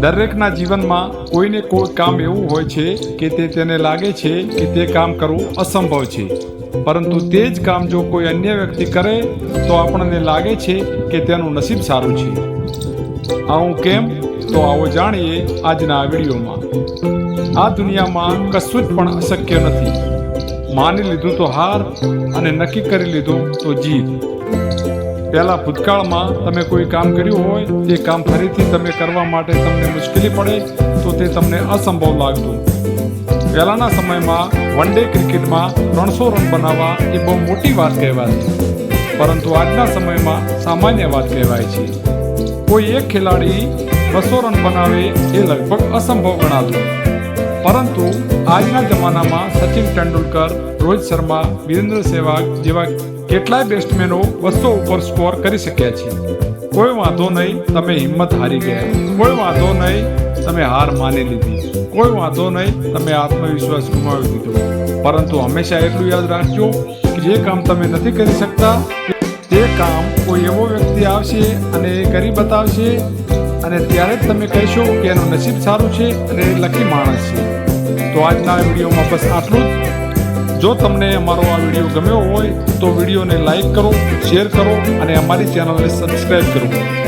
દરેકના જીવનમાં કોઈને કોઈ કામ એવું હોય છે કે તે તેને લાગે છે કે તે કામ કરવું અસંભવ છે. પરંતુ તે જ કામ જો કોઈ અન્ય વ્યક્તિ કરે, તો આપણને લાગે છે કે તેનું નસીબ સારું છે. આવું કેમ? તો આવો જાણીએ આજના આ વિડીયોમાં. આ દુનિયામાં કશું જ પણ અશક્ય નથી. માની લીધું તો હાર અને નક્કી કરી લીધું તો જીત. પહેલા ભૂતકાળમાં તમે કોઈ કામ કર્યું હોય, તે કામ ફરીથી તમે કરવા માટે તમને મુશ્કેલી પડે, તો તે તમને અસંભવ લાગતું. પહેલાંના સમયમાં વન ડે ક્રિકેટમાં ત્રણસો રન બનાવવા એ બહુ મોટી વાત કહેવાતી પરંતુ આજના સમયમાં સામાન્ય વાત કહેવાય છે. કોઈ એક ખેલાડી બસો રન બનાવે એ લગભગ અસંભવ ગણાતું. પરંતુ આજના જમાનામાં સચિન તેંડુલકર, રોહિત શર્મા, વિરેન્દ્ર સહેવાગ જેવા કેટલાય બેટ્સમેનો બસો ઉપર સ્કોર કરી શક્યા છે. કોઈ વાંધો નહીં, તમે હિંમત હારી ગયા. કોઈ વાંધો નહીં, તમે હાર માની લીધી. કોઈ વાંધો નહીં, તમે આત્મવિશ્વાસ ગુમાવી દીધો. પરંતુ હંમેશા એટલું યાદ રાખજો કે જે કામ તમે નથી કરી શકતા, તે કામ કોઈ એવો વ્યક્તિ આવશે અને એ કરી બતાવશે અને ત્યારે જ તમે કહેશો કે એનું નસીબ સારું છે અને લકી માણસ છે. તો આજના વિડીયોમાં બસ આટલું જ. જો તમને અમારો આ વીડિયો ગમ્યો હોય તો વિડીયોને લાઈક કરો, શેર કરો અને અમારી ચેનલને સબસ્ક્રાઈબ કરો.